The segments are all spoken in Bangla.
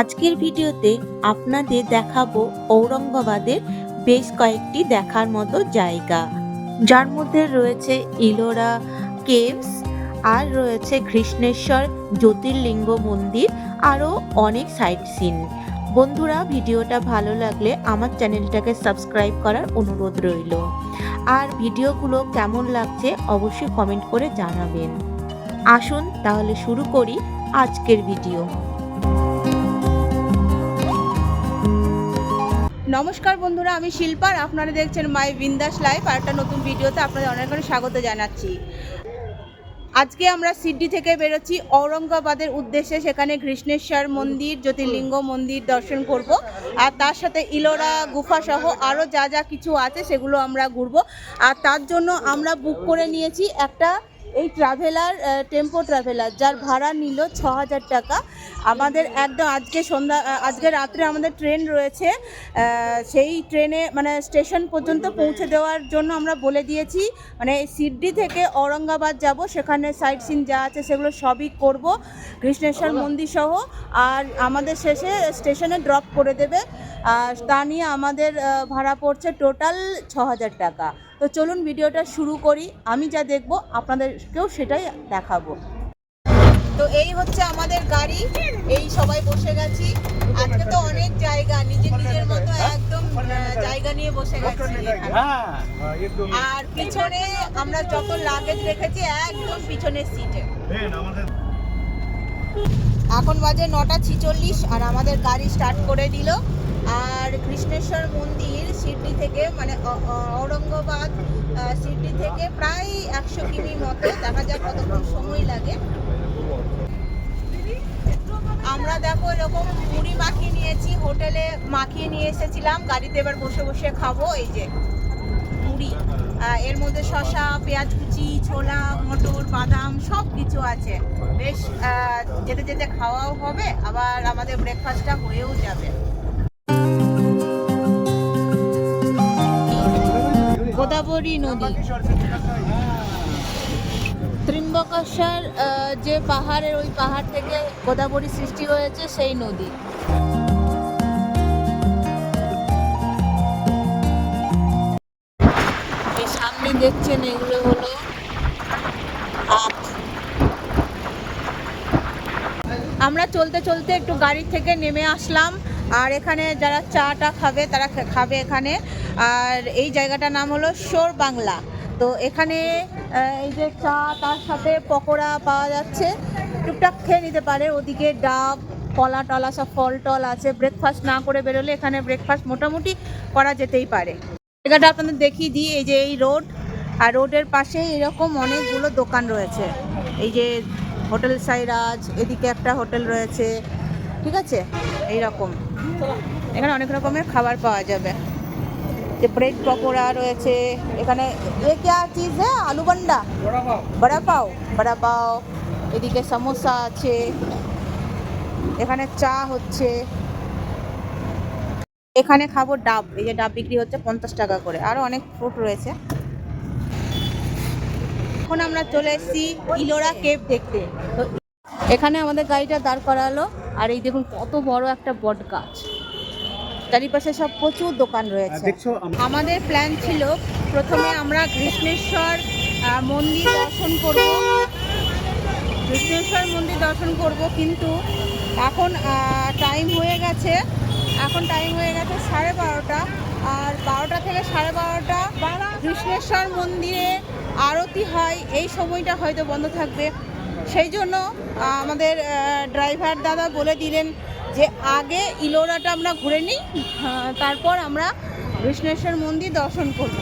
আজকের ভিডিওতে আপনাদের দেখাবো ঔরঙ্গাবাদের বেশ কয়েকটি দেখার মতো জায়গা। যার মধ্যে রয়েছে ইলোরা কেভস, আর রয়েছে কৃষ্ণেশ্বর জ্যোতির্লিঙ্গ মন্দির, আরও অনেক সাইট সিন। বন্ধুরা, ভিডিওটা ভালো লাগলে আমার চ্যানেলটাকে সাবস্ক্রাইব করার অনুরোধ রইল। আর ভিডিওগুলো কেমন লাগছে অবশ্যই কমেন্ট করে জানাবেন। আসুন তাহলে শুরু করি আজকের ভিডিও। নমস্কার বন্ধুরা, আমি শিল্পার আপনারা দেখছেন মাই বিন্দাস লাইফ আর একটা নতুন ভিডিওতে আপনাদের অনেক অনেক স্বাগত জানাচ্ছি। আজকে আমরা সিডনি থেকে বেরোচ্ছি ঔরঙ্গাবাদের উদ্দেশ্যে, সেখানে কৃষ্ণেশ্বর মন্দির, জ্যোতির্লিঙ্গ মন্দির দর্শন করব। আর তার সাথে ইলোরা, গুফা সহ আরও যা যা কিছু আছে সেগুলো আমরা ঘুরবো। আর তার জন্য আমরা বুক করে নিয়েছি একটা এই ট্রাভেলার টেম্পো ট্রাভেলার যার ভাড়া নিল ছ হাজার টাকা। আমাদের একদম আজকে সন্ধ্যা আজকে রাত্রে আমাদের ট্রেন রয়েছে। সেই ট্রেনে মানে স্টেশন পর্যন্ত পৌঁছে দেওয়ার জন্য আমরা বলে দিয়েছি মানে সিডনি থেকে ঔরঙ্গাবাদ যাব, সেখানে সাইট সিন যা আছে সেগুলো সবই করব, কৃষ্ণেশ্বর মন্দির সহ, আর আমাদের শেষে স্টেশনে ড্রপ করে দেবে। আর তা নিয়ে আমাদের ভাড়া পড়ছে টোটাল ছ হাজার টাকা। তো চলুন ভিডিওটা শুরু করি। আমি যা দেখব, আপনাদেরকেও সেটাই দেখাবো। তো এই হচ্ছে আমাদের গাড়ি। এই সবাই বসে গেছি। আজকে তো অনেক জায়গা, নিজের নিজের মতো একদম জায়গা নিয়ে বসে গেছি। আর পিছনে আমরা যত লাগেজ রেখেছি, একদম পিছনের সিটে এখন বাজে নটা ছিচল্লিশ, আর আমাদের গাড়ি স্টার্ট করে দিল। আর কৃষ্ণেশ্বর মন্দির সিডনি থেকে মানে ঔরঙ্গাবাদ সিডনি থেকে প্রায় একশো কিমি মতো। দেখা যাক কতক্ষণ সময় লাগে। আমরা দেখো এরকম মুড়ি মাখিয়ে নিয়েছি, হোটেলে মাখিয়ে নিয়ে এসেছিলাম। গাড়িতে এবার বসে বসে খাব, এই যে মুড়ি। এর মধ্যে শশা পেঁয়াজ কুচি, ছোলা, মটর, বাদাম সব কিছু আছে। বেশ যেতে যেতে খাওয়াও হবে, আবার আমাদের ব্রেকফাস্টটা হয়েও যাবে। গোদাবরী নদী। ত্রিম্বকেশ্বর আহ, যে পাহাড়ের ওই পাহাড় থেকে গোদাবরী সৃষ্টি হয়েছে সেই নদী। সামনে দেখছেন এগুলো হলো আমরা চলতে চলতে একটু গাড়ি থেকে নেমে আসলাম আর এখানে যারা চাটা খাবে তারা খাবে এখানে। আর এই জায়গাটার নাম হলো শোর বাংলা। তো এখানে এই যে চা, তার সাথে পকোড়া পাওয়া যাচ্ছে। টুকটাক খেয়ে নিতে পারে। ওদিকে ডাব, কলা টলা, সব ফল টল আছে। ব্রেকফাস্ট না করে বেরোলে এখানে ব্রেকফাস্ট মোটামুটি করা যেতেই পারে। জায়গাটা আপনাদের দেখিয়ে দিই, এই যে এই রোড। আর রোডের পাশে এরকম অনেকগুলো দোকান রয়েছে। এই যে হোটেল সাইরাজ, এদিকে একটা হোটেল রয়েছে। ঠিক আছে? এই রকম এখানে অনেক রকমের খাবার পাওয়া যাবে। ব্রেড পকোড়া রয়েছে, এখানে এ क्या চিজ হ্যাঁ আলু বান্ডা? বড়া পাও। বড়া পাও। এদিকে সমোসা আছে। এখানে চা হচ্ছে। এখানে খাব ডাব। এই যে ডাব বিক্রি হচ্ছে পঞ্চাশ টাকা করে। আরও অনেক ফ্রুট রয়েছে। এখন আমরা চলে এসেছি ইলোরা কেভ দেখতে। তো এখানে আমাদের গাড়িটা দাঁড় করালো। আর এই দেখুন কত বড় একটা বট গাছ। চারিপাশে সব প্রচুর দোকান রয়েছে। আমাদের প্ল্যান ছিল প্রথমে আমরা কৃষ্ণেশ্বর মন্দির দর্শন করব। কৃষ্ণেশ্বর মন্দির দর্শন করব কিন্তু এখন টাইম হয়ে গেছে। এখন টাইম হয়ে গেছে সাড়ে বারোটা। আর বারোটা থেকে সাড়ে বারোটা কৃষ্ণেশ্বর মন্দিরে আরতি হয়। এই সময়টা হয়তো বন্ধ থাকবে। সেই জন্য আমাদের ড্রাইভার দাদা বলে দিলেন যে আগে ইলোরাটা আমরা ঘুরে নিই তারপর আমরা কৃষ্ণেশ্বর মন্দির দর্শন করব।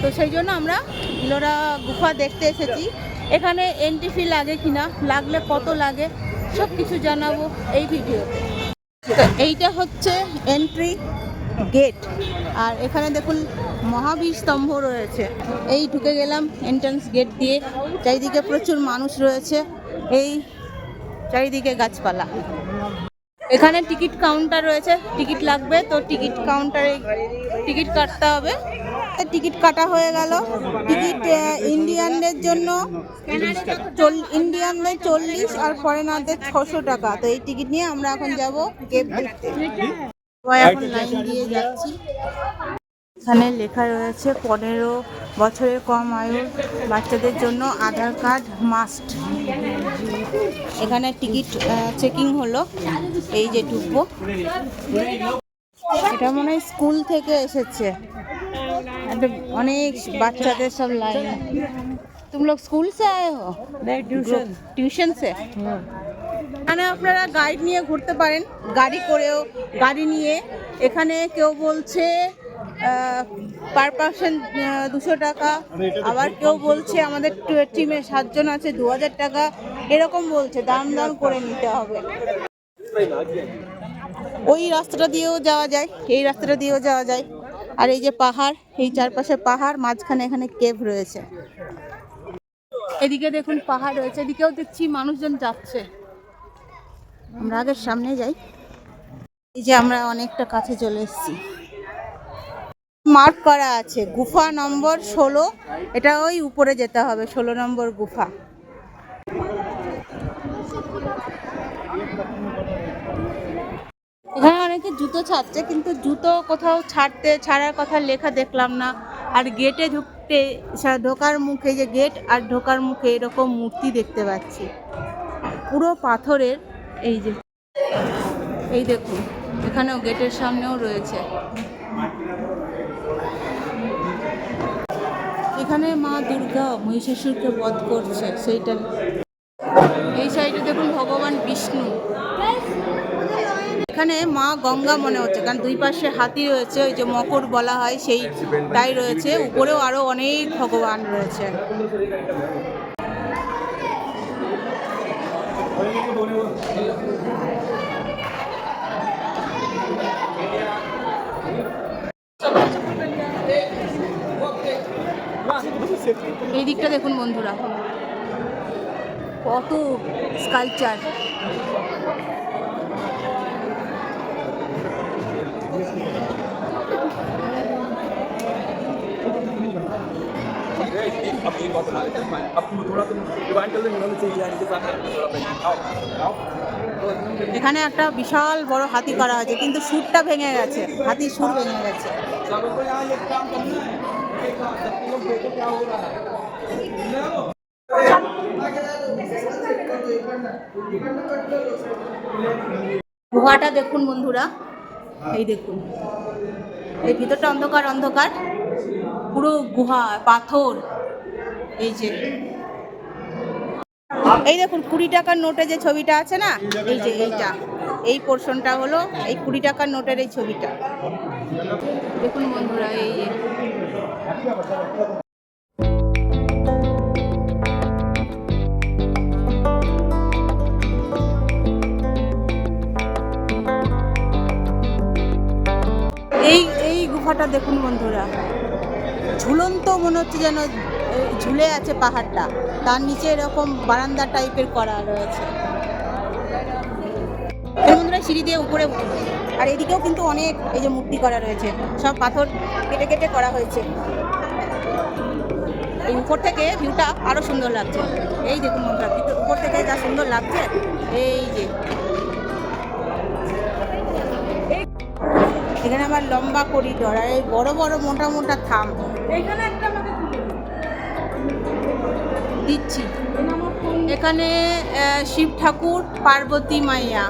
তো সেই জন্য আমরা ইলোরা গুফা দেখতে এসেছি। এখানে এন্ট্রি ফি লাগে কিনা, লাগলে কত লাগে সব কিছু জানাব এই ভিডিওতে। এইটা হচ্ছে এন্ট্রি গেট আর এখানে দেখুন মহাবীর স্তম্ভ রয়েছে। এই ঢুকে গেলাম এন্ট্রান্স গেট দিয়ে। চারিদিকে প্রচুর মানুষ রয়েছে। এই চারিদিকে গাছপালা। এখানে টিকিট কাউন্টার রয়েছে টিকিট লাগবে তো টিকিট কাউন্টারে টিকিট কাটতে হবে। টিকিট কাটা হয়ে গেল। টিকিট ইন্ডিয়ানদের জন্য ইন্ডিয়ানদের চল্লিশ আর ফরেনারদের ছশো টাকা। তো এই টিকিট নিয়ে আমরা এখন যাব কেপ দেখতে। এখন লাইন দিয়ে যাচ্ছি। এখানে লেখা রয়েছে পনেরো বছরের কম আয়ু বাচ্চাদের জন্য আধার কার্ড মাস্ট। এখানে টিকিট চেকিং হলো এই যে টুকবো। এটা মনে হয় স্কুল থেকে এসেছে। অনেক বাচ্চাদের সব লাইন। তুম লোক স্কুল সে আয় হো? টিউশন। টিউশন সে? এখানে আপনারা গাইড নিয়ে ঘুরতে পারেন গাড়ি করেও গাড়ি নিয়ে। এখানে কেউ বলছে পার পার্সন দুশো টাকা। আবার কেউ বলছে আমাদের টিমে সাতজন আছে, দু হাজার টাকা। এরকম বলছে, দাম দাম করে নিতে হবে। ওই রাস্তাটা দিয়েও যাওয়া যায়, এই রাস্তাটা দিয়েও যাওয়া যায়। আর এই যে পাহাড়, এই চারপাশে পাহাড়, মাঝখানে এখানে কেভ রয়েছে। এদিকে দেখুন পাহাড় রয়েছে, এদিকেও দেখছি মানুষজন যাচ্ছে। আমরা আগের সামনে যাই। এই যে আমরা অনেকটা কাছে চলে এসেছি। মার্ক করা আছে। গুফা নম্বর ষোলো। এটা ওই উপরে যেতে হবে, ষোলো নম্বর গুফা। এখানে অনেকে জুতো ছাড়ছে, কিন্তু জুতো কোথাও ছাড়তে, ছাড়ার কথা লেখা দেখলাম না। আর গেটে ঢুকতে ঢোকার মুখে যে গেট আর ঢোকার মুখে এরকম মূর্তি দেখতে পাচ্ছি। পুরো পাথরের, এই যে, এই দেখুন, এখানেও গেটের সামনেও রয়েছে। এখানে মা দুর্গা মহিষাসুরকে বধ করছে, সেইটা এই সাইডে দেখুন ভগবান বিষ্ণু। এখানে মা গঙ্গা মনে হচ্ছে, কারণ দুই পাশে হাতি রয়েছে, ওই যে মকর বলা হয় সেইটাই রয়েছে। উপরেও আরও অনেক ভগবান রয়েছে। এই দিকটা দেখুন বন্ধুরা। কত স্কালচার এখানে একটা বিশাল বড় হাতি করা হয়েছে কিন্তু সুরটা ভেঙে গেছে। হাতির সুর ভেঙে গেছে। গুহাটা দেখুন বন্ধুরা। এই দেখুন। এই ভিতরটা অন্ধকার অন্ধকার। পুরো গুহা, পাথর। এই যে। এই দেখুন, কুড়ি টাকার নোটে যে ছবিটা আছে না? এই যে এইটা। এই পোর্শনটা হলো এই কুড়ি টাকার নোটের এই ছবিটা। দেখুন বন্ধুরা, এই এই এই গুহাটা দেখুন বন্ধুরা। ঝুলন্ত মনে হচ্ছে যেন ঝুলে আছে পাহাড়টা। তার নিচে এরকম বারান্দা টাইপের করা রয়েছে। বন্ধুরা সিঁড়ি দিয়ে উপরে আর এদিকেও কিন্তু অনেক এই যে মূর্তি করা রয়েছে। সব পাথর কেটে কেটে করা হয়েছে। এই উপর থেকে ভিউটা আরও সুন্দর লাগছে। এই দেখুন বন্ধুরা উপর থেকে যা সুন্দর লাগছে এই যে। এখানে আবার লম্বা করিডোর আর এই বড় বড় মোটা মোটা থাম। দিচ্ছি। এখানে শিব ঠাকুর পার্বতী মাইয়া।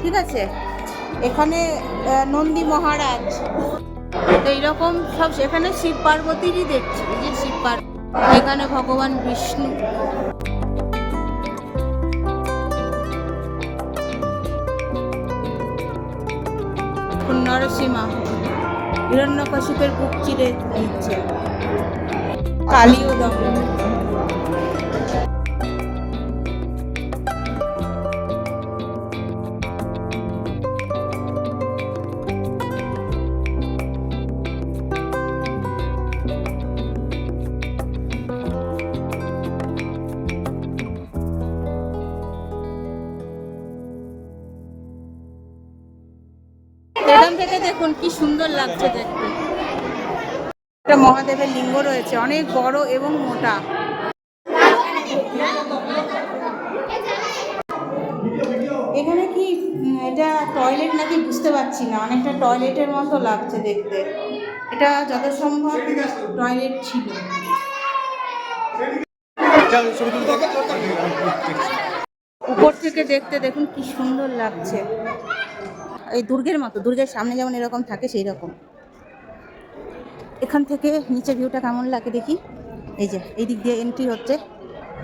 ঠিক আছে? এখানে নন্দী মহারাজ। তো এইরকম সব সেখানে শিব পার্বতীরই দেখছি যে শিব পার্বতী এখানে ভগবান বিষ্ণু। নরসীমা হিরণ্যকশিপের বুক চিরে দিচ্ছে কালীয় দমন। কি সুন্দর লাগছে দেখতে। একটা মহাদেবের লিঙ্গ রয়েছে, অনেক বড় এবং মোটা। এখানে কি এটা টয়লেট নাকি বুঝতে পারছি না, অনেকটা টয়লেটের মতো লাগছে দেখতে। এটা যত সম্ভব টয়লেট ছিল। উপর থেকে দেখতে দেখুন কি সুন্দর লাগছে। এই দুর্গের মতো, দুর্গের সামনে যেমন এরকম থাকে সেই রকম। এখান থেকে নিচের ভিউটা কেমন লাগে দেখি? এই যে, এই দিক দিয়ে এন্ট্রি হচ্ছে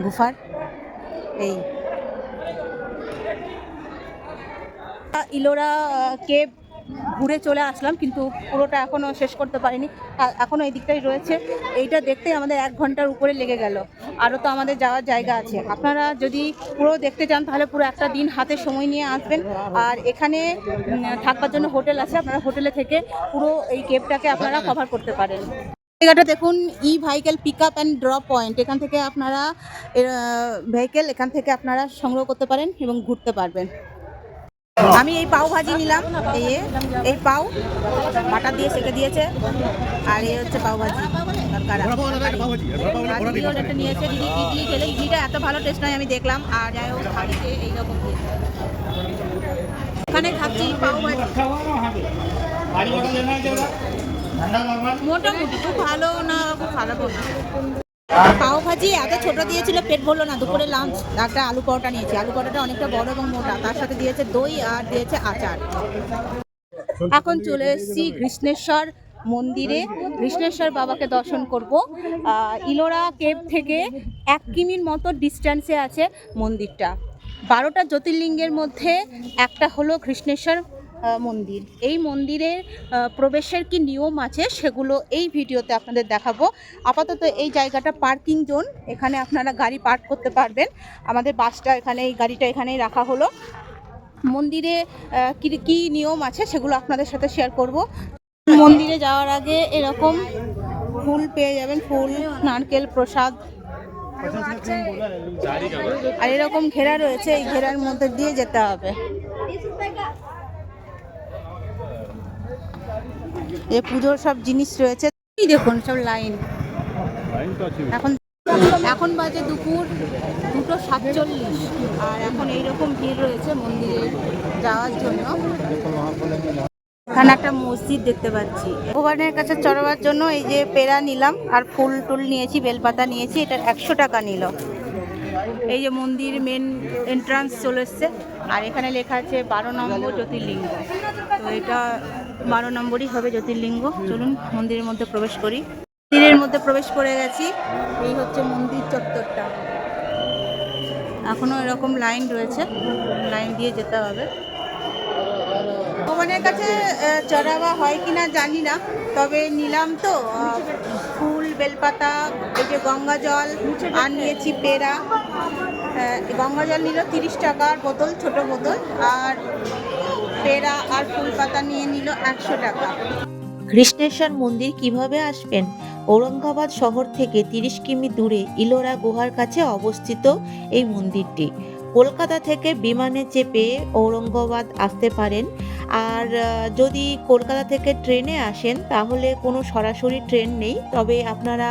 গুফার। এই। ইলোরা কেব ঘুরে চলে আসলাম কিন্তু পুরোটা এখনও শেষ করতে পারিনি। এখনও এই দিকটাই রয়েছে। এইটা দেখতেই আমাদের এক ঘণ্টার উপরে লেগে গেল। আরও তো আমাদের যাওয়ার জায়গা আছে। আপনারা যদি পুরো দেখতে চান তাহলে পুরো একটা দিন হাতে সময় নিয়ে আসবেন। আর এখানে উম, থাকবার জন্য হোটেল আছে। আপনারা হোটেলে থেকে পুরো এই কেবটাকে আপনারা কভার করতে পারেন। জায়গাটা দেখুন e vehicle pick up and drop point এখান থেকে আপনারা ভেহিকেল এখান থেকে আপনারা সংগ্রহ করতে পারেন এবং ঘুরতে পারবেন। আমি এই পাও ভাজি নিলাম এই এই পাও বাটা দিয়ে সেকে দিয়েছে আর এই হচ্ছে পাও ভাজি তরকারা। নিয়েছে দিদি ইডলি খেলে ইডলিটা এত ভালো টেস্ট নয় আমি দেখলাম আর যাই হোক থালিতে এইরকম। এখানে খাচ্ছি পাও ভাজি। মোটামুটি খুব ভালো না খুব খারাপও না। পাও ভাজি এত ছোট দিয়েছিল, পেট ভরলো না, দুপুরে লাঞ্চ একটা আলু পরোটা নিয়েছি। আলু পরোটাটা অনেকটা বড় এবং মোটা, তার সাথে দিয়েছে দই আর দিয়েছে আচার। এখন চলে এসেছি কৃষ্ণেশ্বর মন্দিরে। কৃষ্ণেশ্বর বাবাকে দর্শন করব। ইলোরা কেভ থেকে এক কিমির মতো ডিস্ট্যান্সে আছে মন্দিরটা। বারোটা জ্যোতির্লিঙ্গের মধ্যে একটা হলো কৃষ্ণেশ্বর মন্দির। এই মন্দিরে প্রবেশের কি নিয়ম আছে সেগুলো এই ভিডিওতে আপনাদের দেখাবো। আপাতত এই জায়গাটা পার্কিং জোন, এখানে আপনারা গাড়ি পার্ক করতে পারবেন। আমাদের বাসটা এখানে, এই গাড়িটা এখানেই রাখা হলো। মন্দিরে কি কি নিয়ম আছে সেগুলো আপনাদের সাথে শেয়ার করব। মন্দিরে যাওয়ার আগে এরকম ফুল পেয়ে যাবেন, ফুল, নারকেল, প্রসাদ। আর এরকম ঘেরা রয়েছে, এই ঘেরার মধ্যে দিয়ে যেতে হবে। এই পুজোর সব জিনিস রয়েছে। দেখুন সব লাইন। এখন এখন বাজে দুপুর, দুটো সাতচল্লিশ। আর এখন এইরকম ভিড় রয়েছে মন্দিরে যাওয়ার জন্য। এখানে একটা মসজিদ দেখতে পাচ্ছি। ভগবানের কাছে চড়াবার জন্য এই যে পেড়া নিলাম, আর ফুল টুল নিয়েছি, বেলপাতা নিয়েছি, এটা একশো টাকা নিল। এই যে মন্দির মেন এন্ট্রান্স চলে এসছে। আর এখানে লেখা আছে বারো নম্বর জ্যোতির্লিঙ্গ। তো এটা বারো নম্বরই হবে জ্যোতির্লিঙ্গ। চলুন মন্দিরের মধ্যে প্রবেশ করি। মন্দিরের মধ্যে প্রবেশ করে গেছি। এই হচ্ছে মন্দির চত্বরটা। এখনও এরকম লাইন রয়েছে। লাইন দিয়ে যেতে হবে। ভগবানের কাছে চড়াওয়া হয় কিনা জানি না। তবে নিলাম তো ফুল বেলপাতা এই যে গঙ্গা জল আর নিয়েছি আহ, গঙ্গা জল নিল তিরিশ টাকার বোতল ছোট বোতল। আর পেড়া আর ফুল পাতা নিয়ে নিল একশো টাকা। কৃষ্ণেশ্বর মন্দির কীভাবে আসবেন? ঔরঙ্গাবাদ শহর থেকে তিরিশ কিমি দূরে ইলোরা গুহার কাছে অবস্থিত এই মন্দিরটি। কলকাতা থেকে বিমানে চেপে ঔরঙ্গাবাদ আসতে পারেন। আর যদি কলকাতা থেকে ট্রেনে আসেন, তাহলে কোনো সরাসরি ট্রেন নেই। তবে আপনারা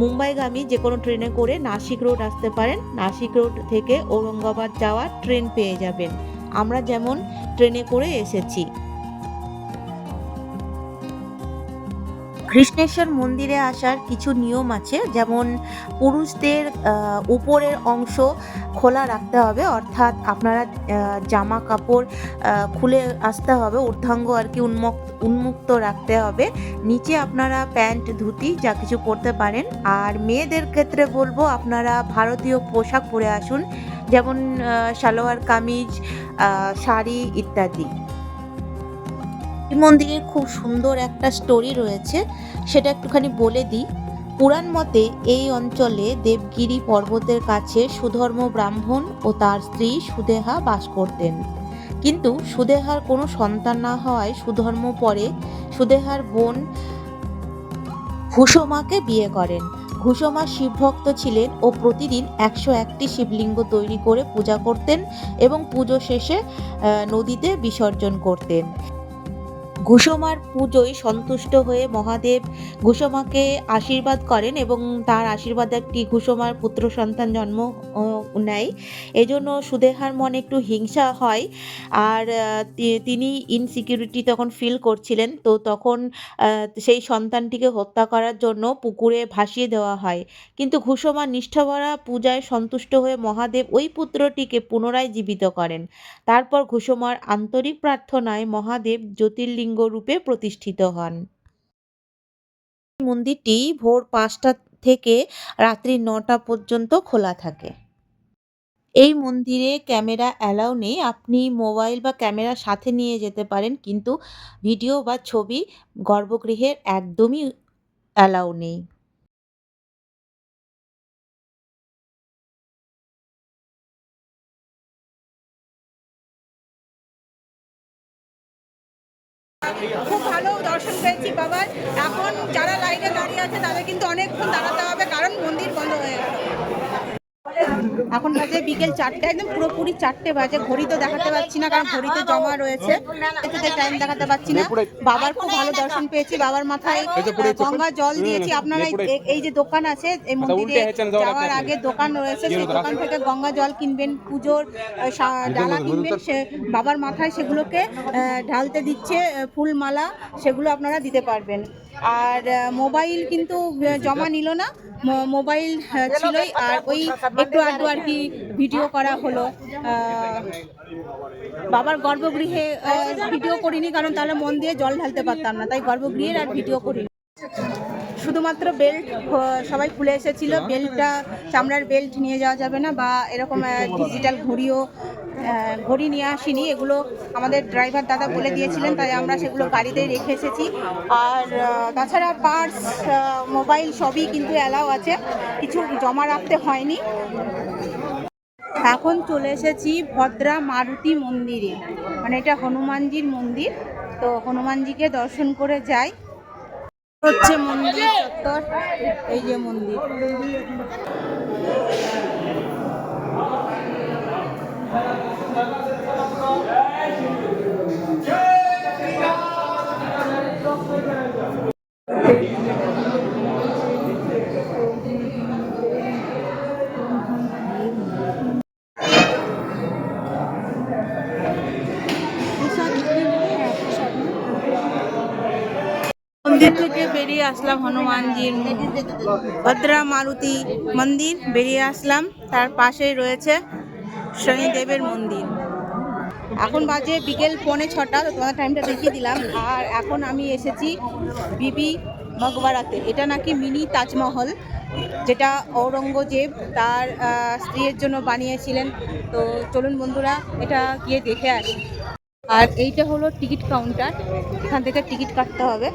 মুম্বাইগামী যে কোনো ট্রেনে করে নাসিক রোড আসতে পারেন। নাসিক রোড থেকে ঔরঙ্গাবাদ যাওয়ার ট্রেন পেয়ে যাবেন। আমরা যেমন ট্রেনে করে এসেছি। কৃষ্ণেশ্বর মন্দিরে আসার কিছু নিয়ম আছে, যেমন পুরুষদের উপরের অংশ খোলা রাখতে হবে, অর্থাৎ আপনারা জামা কাপড় খুলে আসতে হবে, ঊর্ধ্বাঙ্গ আর কি উন্মুক্ত উন্মুক্ত রাখতে হবে। নিচে আপনারা প্যান্ট, ধুতি, যা কিছু পরতে পারেন। আর মেয়েদের ক্ষেত্রে বলব, আপনারা ভারতীয় পোশাক পরে আসুন। যেমন সালোয়ার, কামিজ শাড়ি ইত্যাদি। মন্দিরের খুব সুন্দর একটা স্টোরি রয়েছে, সেটা একটুখানি বলে দিই। পুরাণ মতে এই অঞ্চলে দেবগিরি পর্বতের কাছে সুধর্ম ব্রাহ্মণ ও তার স্ত্রী সুদেহা বাস করতেন। কিন্তু সুদেহার কোনো সন্তান না হওয়ায় সুধর্ম পরে সুদেহার বোন ঘুষমাকে বিয়ে করেন। ঘুষমা শিবভক্ত ছিলেন ও প্রতিদিন একশো একটি শিবলিঙ্গ তৈরি করে পূজা করতেন এবং পুজো শেষে নদীতে বিসর্জন করতেন। ঘুষমার পুজোয় সন্তুষ্ট হয়ে মহাদেব ঘুষমাকে আশীর্বাদ করেন এবং তার আশীর্বাদে একটি ঘুষমার পুত্র সন্তান জন্ম নেয়। এজন্য সুদেহার মনে একটু হিংসা হয়। আর তিনি ইনসিকিউরিটি তখন ফিল করছিলেন। তো তখন সেই সন্তানটিকে হত্যা করার জন্য পুকুরে ভাসিয়ে দেওয়া হয়। কিন্তু ঘুষমা নিষ্ঠাভরা পূজায় সন্তুষ্ট হয়ে মহাদেব ওই পুত্রটিকে পুনরায় জীবিত করেন। তারপর ঘুষমার আন্তরিক প্রার্থনায় মহাদেব জ্যোতির্লিঙ্গ রূপে প্রতিষ্ঠিত হন। মন্দিরটি ভোর পাঁচটা থেকে রাত্রি নটা পর্যন্ত খোলা থাকে। এই মন্দিরে ক্যামেরা অ্যালাউ নেই। আপনি মোবাইল বা ক্যামেরা সাথে নিয়ে যেতে পারেন, কিন্তু ভিডিও বা ছবি গর্ভগৃহের একদমই অ্যালাউ নেই। খুব ভালো দর্শন পেয়েছি বাবার। এখন যারা লাইনে দাঁড়িয়ে আছে, তাদের কিন্তু অনেকক্ষণ দাঁড়াতে হবে, কারণ মন্দির বন্ধ হয়ে গেছে এখন বাজে বিকেল চারটে একদম পুরোপুরি চারটে বাজে। ঘড়ি তো দেখাতে পারছি না কারণ ঘড়িতে জমা রয়েছে। এতে টাইম দেখাতে পারছি না। বাবার খুব ভালো দর্শন পেয়েছি বাবার মাথায় গঙ্গা জল দিয়েছি। আপনারা এই- যে দোকান আছে এই মন্দিরে যাওয়ার আগে দোকান রয়েছে সেই দোকান থেকে গঙ্গা জল কিনবেন পুজোর ডালা কিনবেন সে বাবার মাথায় সেগুলোকে ঢালতে দিচ্ছে আহ, ফুলমালা সেগুলো আপনারা দিতে পারবেন। আর মোবাইল কিন্তু জমা নিল না মোবাইল ছিলই আর ওই একটু আধটু আর কি ভিডিও করা হলো। বাবার গর্ভগৃহে ভিডিও করিনি কারণ তাহলে মন দিয়ে জল ঢালতে পারতাম না তাই গর্ভগৃহের আর ভিডিও করিনি। শুধুমাত্র বেল্ট সবাই খুলে এসেছিল বেল্টটা চামড়ার বেল্ট নিয়ে যাওয়া যাবে না বা এরকম ডিজিটাল ঘড়িও ঘড়ি নিয়ে আসিনি। এগুলো আমাদের ড্রাইভার দাদা বলে দিয়েছিলেন, তাই আমরা সেগুলো গাড়িতেই রেখে এসেছি। আর তাছাড়া পার্স মোবাইল সবই কিন্তু অ্যালাউ আছে। কিছু জমা রাখতে হয়নি। এখন চলে এসেছি ভদ্রা মারুতি মন্দিরে। মানে এটা হনুমানজির মন্দির। তো হনুমানজিকে দর্শন করে যাই। হচ্ছে মন্দির চত্বর, এই যে মন্দির। মন্দির থেকে বেরিয়ে আসলাম হনুমানজির ভদ্রা মারুতি মন্দির। বেরিয়ে আসলাম, তার পাশেই রয়েছে শনিদেবের মন্দির। এখন বাজে বিকেল পৌনে ছটা, তো তোমাদের টাইমটা দেখিয়ে দিলাম। আর এখন আমি এসেছি বিবি মকবরাতে এটা নাকি মিনি তাজমহল, যেটা ঔরঙ্গজেব তার স্ত্রীর জন্য বানিয়েছিলেন। তো চলুন বন্ধুরা, এটা গিয়ে দেখে আসি। আর এইটা হলো টিকিট কাউন্টার, এখান থেকে টিকিট কাটতে হবে।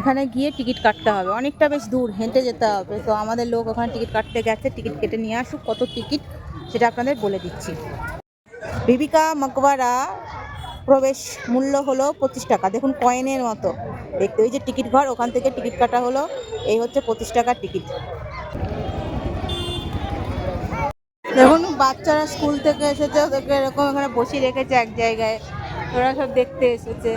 এখানে গিয়ে টিকিট কাটতে হবে। অনেকটা বেশ দূর, হেঁটে যেতে হবে। তো আমাদের লোক ওখানে টিকিট কাটতে গেছে, টিকিট কেটে নিয়ে আসুক, কত টিকিট, সেটা আপনাদের বলে দিচ্ছি। বিবিকা মকবারা প্রবেশ মূল্য হলো পঁচিশ টাকা। দেখুন কয়েনের মতো। দেখতে ওই যে টিকিট ঘর, ওখান থেকে টিকিট কাটা হলো। এই হচ্ছে পঁচিশ টাকার টিকিট। দেখুন, বাচ্চারা স্কুল থেকে এসেছে, ওদেরকে এরকম এখানে বসিয়ে রেখেছে এক জায়গায়। ওরা সব দেখতে এসেছে।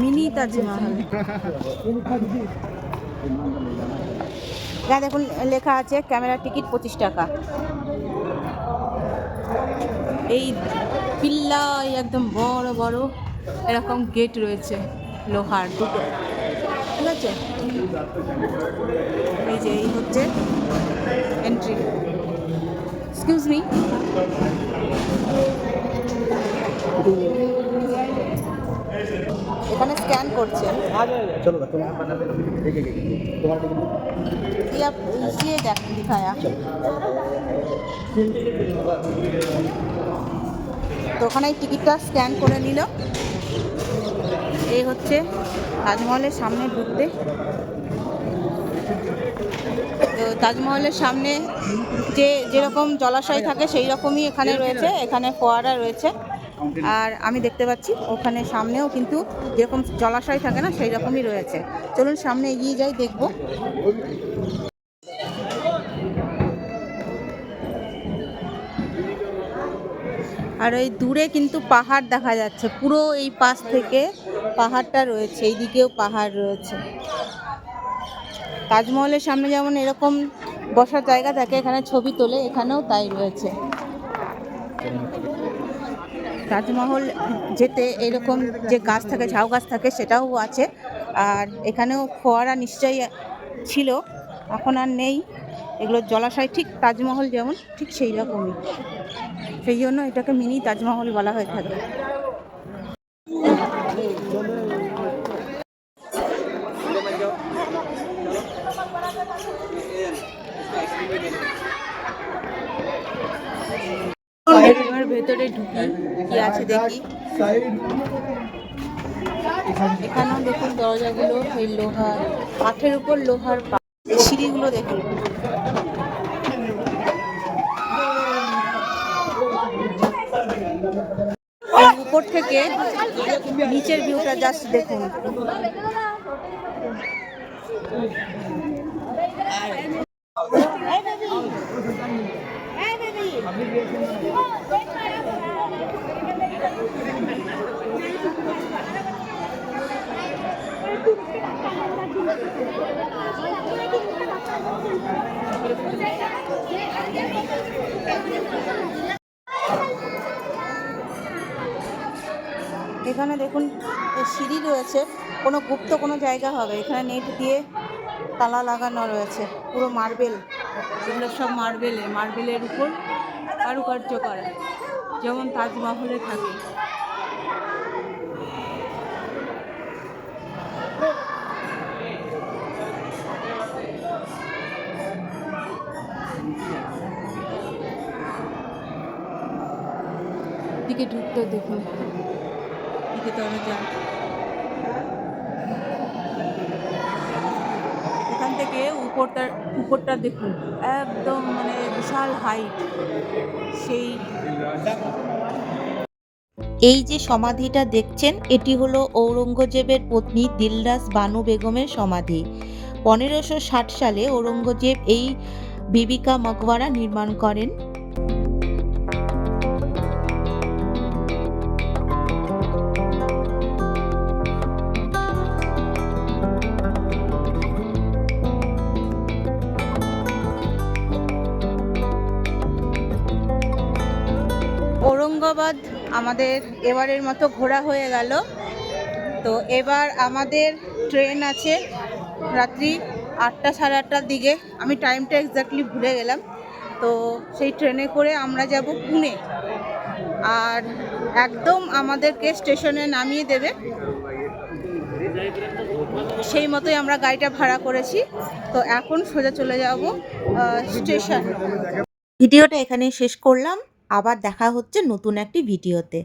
মিনি তাজমহল এখানে দেখুন, লেখা আছে ক্যামেরা টিকিট পঁচিশ টাকা। এই পিল্লা একদম বড় বড় এরকম গেট রয়েছে, লোহার দুটো। ঠিক আছে? এই যে, এই হচ্ছে এন্ট্রি এক্সকিউজ মি এখানে স্ক্যান করছেন। চলো তোমার ইয়ে দেখ। দিখায়া তো ওখানে টিকিটটা স্ক্যান করে নিল। এই হচ্ছে তাজমহলের সামনে ঢুকতে। তো তাজমহলের সামনে যে যেরকম জলাশয় থাকে সেই রকমই এখানে রয়েছে। এখানে ফোয়ারা রয়েছে। আর আমি দেখতে পাচ্ছি ওখানে সামনেও কিন্তু যেরকম জলাশয় থাকে না সেই রকমই রয়েছে। চলুন সামনে এগিয়ে যাই দেখব। আর ওই দূরে কিন্তু পাহাড় দেখা যাচ্ছে। পুরো এই পাশ থেকে পাহাড়টা রয়েছে এইদিকেও পাহাড় রয়েছে। তাজমহলের সামনে যেমন এরকম বসার জায়গা থাকে এখানে ছবি তোলে এখানেও তাই রয়েছে। তাজমহল যেতে এরকম যে গাছ থাকে, ঝাউ গাছ থাকে, সেটাও আছে। আর এখানেও ফোয়ারা নিশ্চয়ই ছিল, এখন আর নেই। এগুলো জলাশয় ঠিক তাজমহল যেমন, ঠিক সেই রকমই। সেই জন্য এটাকে মিনি তাজমহল বলা হয়ে থাকে এবার ভেতরে ঢুকি, কি আছে দেখি। এখানেও দেখুন দরজাগুলো, এই লোহার, কাঠের উপর লোহার সিঁড়িগুলো দেখুন। উপর থেকে নিচের ভিউটা জাস্ট দেখুন। এখানে দেখুন সিঁড়ি রয়েছে, কোনো গুপ্ত কোনো জায়গা হবে। এখানে নেট দিয়ে তালা লাগানো রয়েছে, পুরো মার্বেল। এগুলো সব মার্বেলে, মার্বেলের উপর কারুকার্য করা, যেমন তাজমহলে থাকে। দিকে ঢুকতে দেখুন। দিকে দরজা এখান থেকে উপরটা উপরটা দেখুন, একদম মানে বিশাল হাইট সেই। এই যে সমাধিটা দেখছেন, এটি হলো ঔরঙ্গজেবের পত্নী দিলরাস বানু বেগমের সমাধি। পনেরোশো সালে ঔরঙ্গজেব এই বিবিকা মকবরা নির্মাণ করেন। আমাদের এবারের মতো ঘোরা হয়ে গেল। তো এবার আমাদের ট্রেন আছে রাত্রি আটটা সাড়ে আটটার দিকে। আমি টাইমটা এক্স্যাক্টলি ভুলে গেলাম। তো সেই ট্রেনে করে আমরা যাব পুনে। আর একদম আমাদেরকে স্টেশনে নামিয়ে দেবে। সেই মতোই আমরা গাড়িটা ভাড়া করেছি। তো এখন সোজা চলে যাব স্টেশন। ভিডিওটা এখানেই শেষ করলাম। আবার দেখা হচ্ছে নতুন একটি ভিডিওতে।